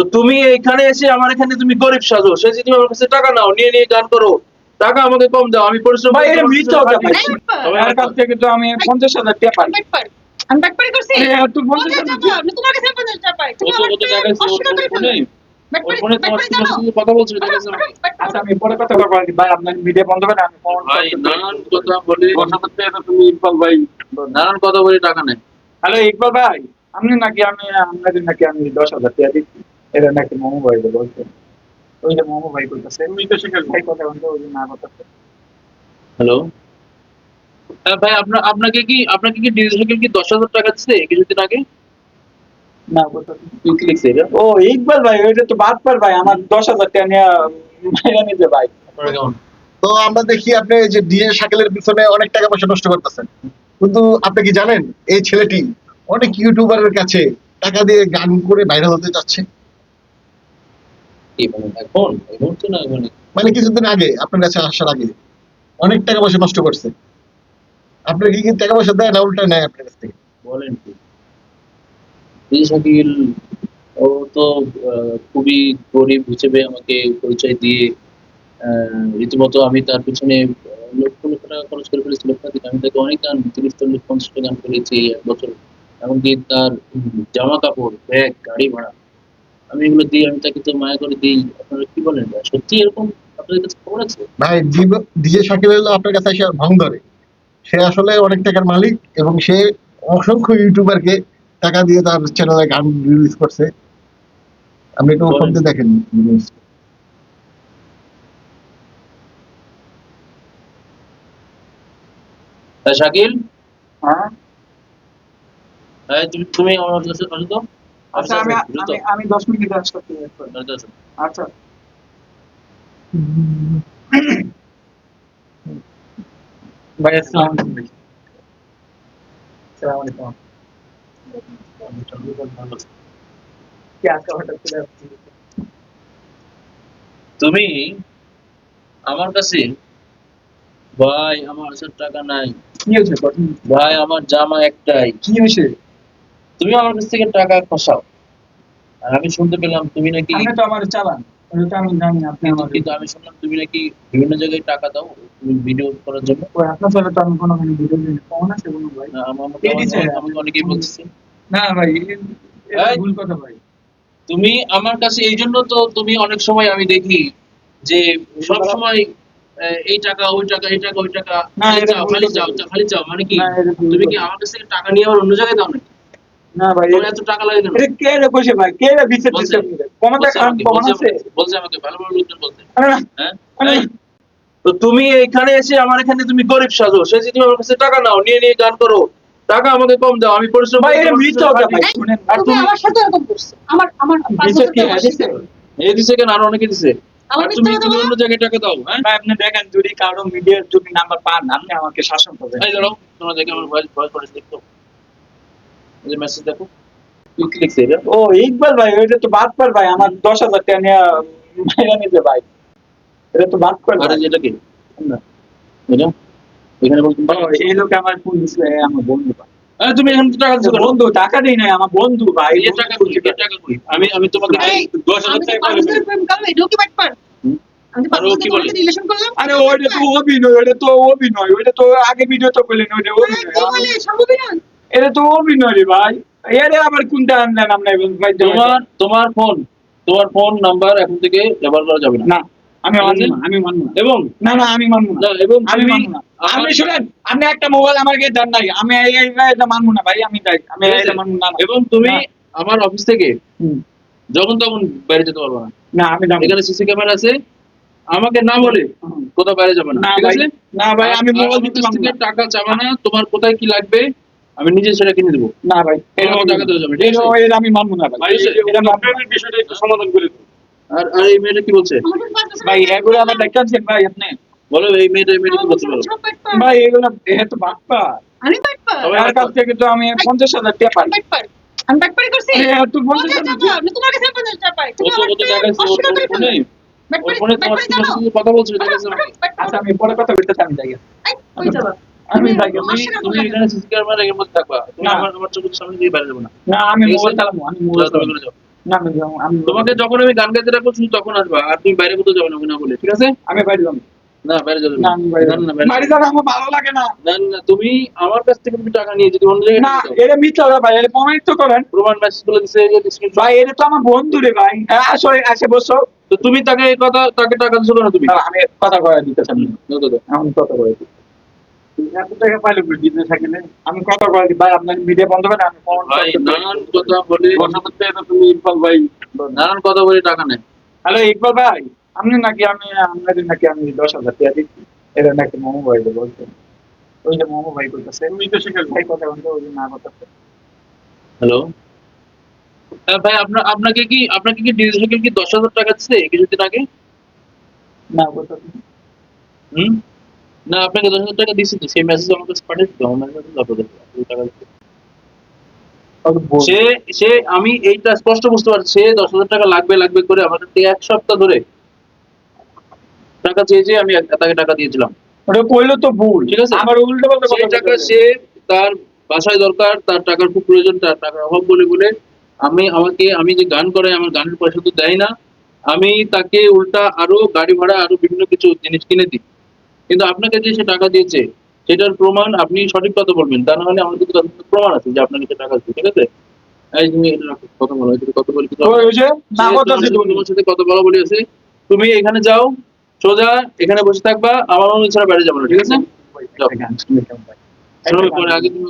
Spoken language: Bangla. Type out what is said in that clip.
তো তুমি এখানে এসে আমার এখানে তুমি গরিব সাজো। সে যে তুমি আমার কাছে টাকা নাও নিয়ে নিয়ে গান করো। টাকা আমাকে কম দাও আমি পরিশ্রম ভাই এটা মিথ্যা কথা। তবে আমার কাছ থেকে তো আমি পঞ্চাশ হাজার টাকা পাই। আমি বাটপারি। করছি। আরে, তুই পঞ্চাশ কোথায় আমি তোমার কাছে পঞ্চাশ টাকা পাই। তুমি আমার করে ফোনে- তোমার কথা। আচ্ছা আমি পরে কথা বলব। ভাই আপনার মিডিয়া বন্ধ করে আমি ফোন ভাই নানান কথা বলি তুমি ইকবাল ভাই নানান কথা বলি টাকা নেই হ্যালো ইকবাল ভাই আপনি নাকি আমি আপনাদের নাকি আমি দশ হাজার টাকা দিচ্ছি? এটা নাকি মোমো ভাই বলছেন ওই যে মোমো ভাই তো সেখানে ভাই কথা বলতে ওই না কথা হ্যালো হ্যাঁ ভাই আপনার আপনাকে কি আপনাকে কি ডিজিটাল কি দশ হাজার টাকা দিচ্ছে কিছুদিন আগে? না ও ইকবাল ভাই ওইটা তো বাদ পার ভাই আমার দশ হাজার টাকা নিয়ে ভাই। তো আমরা দেখি আপনি যে ডিএ শাকিলের পিছনে অনেক টাকা পয়সা নষ্ট করতেছেন। কিন্তু আপনি কি জানেন এই ছেলেটি অনেক ইউটিউবারের কাছে টাকা দিয়ে গান করে ভাইরাল হতে যাচ্ছে কি মানে এখন? না মানে মানে কিছুদিন আগে আপনার কাছে আসার আগে। অনেক টাকা পয়সা নষ্ট করছে। আপনার কি টাকা পয়সা দেয় না উল্টা নেয় আপনার কাছ থেকে? বলেন কি? শাকিল ও তো খুবই গরিব হিসেবে আমাকে পরিচয় দিয়ে আহ, রীতিমতো আমি তার পিছনে লক্ষ লক্ষ টাকা খরচ করে ফেলেছি লক্ষাধিক আমি তাকে অনেক গান তিরিশ চল্লিশ পঞ্চাশটা গান করেছি এক বছর। এমনকি তার জামা কাপড় ব্যাগ গাড়ি ভাড়া আমি এগুলো দিই আমি তাকে তো মায়া করে দিই। আপনারা কি বলেন? সত্যি এরকম আপনাদের কাছে খবর আছে? ভাই ডিজে শাকিল আপনার কাছে এসে ভং ধরে। সে আসলে অনেক টাকার মালিক এবং সে অসংখ্য ইউটিউবারকে টাকা দিয়ে তার চ্যানেলে গান রিলিজ করছে। আপনি একটু বলেন। দেখেন। হ্যাঁ শাকিল? হ্যাঁ? হ্যাঁ তুমি তুমি আমার কাছে আসো তো। আচ্ছা আমি আমি মিনিট আচ্ছা। ভাই আসসালামু আলাইকুম। আসসালামু আলাইকুম। তুমি আমার কাছে ভাই আমার টাকা নাই। কি হয়েছে? ভাই আমার জামা একটাই। কি হয়েছে? তুমি আমার কাছ থেকে টাকা খসাও। আর আমি শুনতে পেলাম তুমি নাকি আপনি তো আমার চালান ওটা আমি জানি আপনি আমার কিন্তু আমি শুনলাম তুমি নাকি বিভিন্ন জায়গায় টাকা দাও তুমি ভিডিও করার জন্য। ওই আপনার সাথে তো আমি কোনো কোনো ভিডিও দিই কোনো ভাই? না, আমাকে অনেকেই বলছে না ভাই ভুল কথা ভাই। তুমি আমার কাছে এই জন্য তো তুমি অনেক সময় আমি দেখি যে সব সময় এই টাকা ওই টাকা এই টাকা ওই টাকা না, খালি চাও খালি। চাও মানে কি? না, তুমি কি আমার কাছ থেকে টাকা নিয়ে আবার অন্য জায়গায় দাও নাকি? না ভাই এত টাকা লাগে কেন? কে রে বসে ভাই? কে রে বিছে বলছে। দিছে প্রমাণ বলছে আমাকে, আছে? বলছে আমাকে ভালো ভালো লোকজন বলতে হ্যাঁ? তো তুমি এখানে এসে আমার এখানে তুমি গরিব সাজো সে যে তুমি আমার কাছে টাকা নাও নিয়ে নিয়ে গান করো। টাকা আমাকে কম দাও আমি পরিশ্রম ভাই এটা কথা ভাই আর তুমি আমার সাথে এরকম করছ। আমার আমার কি? দিছে এই দিছে কেন? আরও অনেকে দিছে। আর তুমি অন্য জায়গায় টাকা দাও হ্যাঁ? ভাই আপনি দেখেন যদি কারও মিডিয়ার যদি নাম্বার পান আপনি আমাকে শাসন করবেন। এই দাঁড়াও তোমরা দেখে আমার ভয়েস ভয়েস করে দেখতো যে মেসেজ দেখো। লিখছে ও ইকবাল ভাই ওইটা তো বাদ পার ভাই আমার দশ হাজার টাকা নিয়ে ভাইরা নিতে ভাই। এটা তো বাদ পার আর। যেটা কি? এটা? এখানে বলতে এই লোক আমার ফোন আমার বন্ধু ভাই। আরে তুমি এখানে টাকা দিছো? বন্ধু টাকা দিই নাই আমার বন্ধু ভাই। এই টাকা কই? এই টাকা কই? আমি আমি তোমাকে এই, দশ হাজার আমি তো টাকা প্রেম কি বলে? সাথে relation করলাম, আরে ওইটা তো? অভিনয় ওইটা তো অভিনয় ওইটা তো আগে ভিডিও তো করলেন ওইটা অভিনয়। এটা তো অভিনয় রে ভাই। এরে আবার কোনটা আনলেন আপনার ভাই? তোমার তোমার ফোন তোমার ফোন নাম্বার এখন থেকে ব্যবহার করা যাবে না। আমি মানবো আমি মানবো এবং? না না আমি মানবো না। এবং আমি মানবো না। আপনি শুনেন আপনি একটা মোবাইল আমার কাছে দেন নাই। আমি এটা মানবো না ভাই আমি তাই আমি এটা মানবো না। এবং তুমি আমার অফিস থেকে যখন তখন বাইরে যেতে পারবে না। না আমি এখানে সিসি ক্যামেরা আছে। আমাকে না বলে কোথাও বাইরে যাবে না। না ঠিক ভাই আছে? না ভাই আমি মোবাইল দিতে। টাকা চাবা না তোমার কোথায় কি লাগবে আমি নিজে সেটা কিনে দেবো। না ভাই টাকা দেওয়া যাবে, এটা আমি মানবো না ভাই। এটা বিষয়টা একটু সমাধান করে আর আর এই মেয়েটা কি বলছে? আমার ভাই এগুলো দেখাচ্ছেন ভাই আপনি। বলো এই মেয়েটা এই মেয়েটা কি বলছে বলো? ভাই এগুলো এ তো বাপ্পা আমি আমার কাছ থেকে তো আমি পঞ্চাশ হাজার টাকা পাই। আমি বাটপারি। করছি? তুই আমি তোমার কাছে টাকা পাই। তুমি আমার। ফোনে- ফোনে তোমার সাথে কথা আমাকে। বাটপার। আচ্ছা আমি পরে কথা বলতে আমি যাই। যাবা? আমি তুমি তুমি তুমি এখানে এর মধ্যে থাকবা তুমি আমার আমার চোখের সামনে দিয়ে বাইরে যাবে না না আমি মোবাইল চালাবো আমি মোবাইল চালাবো না আমি আমি তোমাকে যখন আমি গান গাইতে রাখব শুধু তখন আসবা আর তুমি বাইরে কোথাও যাবে না বলে ঠিক আছে আমি বাড়ি যাব না বাইরে যাবে না না আমি বাড়ি না, যাব বাইরে যাবে আমার ভালো লাগে না না, না, তুমি আমার কাছ থেকে তুমি টাকা নিয়ে যদি অন্য জায়গায় না নিয়ে যাও, এটা মিথ্যা কথা ভাই এটা প্রমাণিত করেন প্রমাণ মেসেজগুলো দিছে ভাই এটা তো আমার বন্ধু রে ভাই হ্যাঁ আসে বসো তো তুমি তাকে কথা তাকে টাকা দিছো না তুমি আমি কথা কয়ে দিতে চাই কথা কয়ে দিই এত টাকা পাইলে করে থাকলে আমি কথা কয়ে ভাই আপনার মিডিয়া বন্ধ করে আমি নানান কথা বলে তুমি ইকবাল ভাই নানান কথা বলে টাকা নেয় হ্যালো ইকবাল ভাই আপনি নাকি আমি আপনাদের নাকি আমি দশ হাজার টাকা দিচ্ছি। এটা নাকি মোমো ভাই বলছেন ওই যে মোমো ভাই তো ভাই কথা বলতে ওই না করতেছে হ্যালো। হ্যাঁ ভাই আপনার আপনাকে কি আপনাকে কি ডিজিটাল কি দশ হাজার টাকা দিচ্ছে কিছুদিন আগে? না। হুম? না আপনাকে দশ হাজার টাকা দিচ্ছে তো সেই মেসেজ আমার কাছে পাঠিয়েছিল আমার মেসেজ আপনাদের টাকা দিচ্ছে সে সে আমি এইটা স্পষ্ট বুঝতে পারছি সে দশ হাজার টাকা লাগবে লাগবে করে আমার এক সপ্তাহ ধরে টাকা চেয়েছে আমি তাকে টাকা দিয়েছিলাম। ওটা কইলো তো ভুল। ঠিক আছে। আবার উল্টো পাল্টা সেই কথা টাকা সে তার বাসায় দরকার তার টাকার খুব প্রয়োজন তার টাকার অভাব বলে বলে আমি আমাকে আমি যে গান করে আমার গানের পয়সা তো দেয় না। আমি তাকে উল্টা আরও গাড়ি ভাড়া আরও বিভিন্ন কিছু জিনিস কিনে দিই। কিন্তু আপনাকে যে সে টাকা দিয়েছে সেটার প্রমাণ আপনি সঠিক কথা বলবেন তা না হলে আমার কিন্তু প্রমাণ আছে যে আপনাকে সে টাকা দিচ্ছে ঠিক আছে তুমি কথা বলো এটা কথা বলি তোমার সাথে- কথা বলা বলি আছে তুমি এখানে যাও সোজা এখানে বসে থাকবা আমার মনে ছাড়া বাইরে যাব না ঠিক আছে আগে তুমি